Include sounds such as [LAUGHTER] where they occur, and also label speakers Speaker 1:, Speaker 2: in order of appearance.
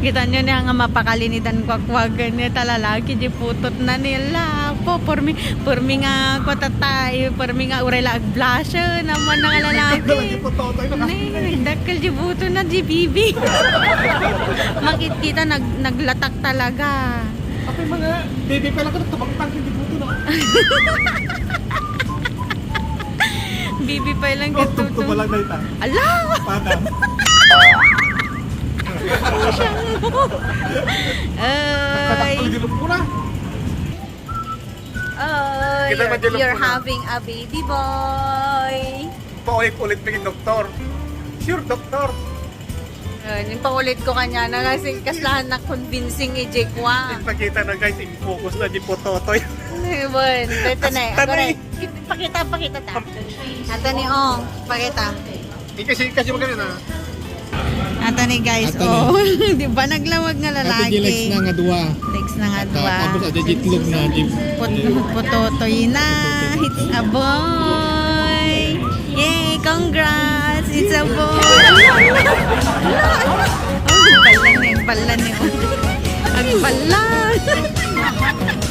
Speaker 1: Kita nyo niya nga mapakalinitan kwakwagan niya talalaki di putot na nila. Po, pormi, pormi nga ko tatay, pormi nga urela ag blusher naman nga lalaki. Nay, dakal di buto na di bibi. [LAUGHS] Makikita nag, naglatak talaga.
Speaker 2: Ako mga baby pa lang ko tumangtang hindi buto na. [LAUGHS]
Speaker 1: Bibi pa lang
Speaker 2: Oh, tugtog
Speaker 1: katuto. [LAUGHS]
Speaker 2: Pada.
Speaker 1: Ay! Oh,
Speaker 2: Kita
Speaker 1: you're, you're having a baby boy.
Speaker 2: Paulit-ulit pingin doktor. Sure, doktor.
Speaker 1: Yun, yung paulit ko kanya na kasi kaslahan na convincing i Jake Wang.
Speaker 2: Ipakita na guys, i-focus na di po totoy.
Speaker 1: Bon, ito na eh. Ako rin. Pakita, pakita ta. Anthony, oh. Pakita.
Speaker 2: Eh, kasi, kasi maganda na.
Speaker 1: Anthony guys,
Speaker 3: Anthony.
Speaker 1: oh. [LAUGHS] Di ba naglawag nga lalaki?
Speaker 3: Gilex na nga duwa.
Speaker 1: Legs na nga dua.
Speaker 3: Tapos ada jitlog na
Speaker 1: Put, putotoy na. It's a boy. Yay, congrats. It's a boy. [LAUGHS] Oh, balan eh, balan eh. Ang balan. [LAUGHS]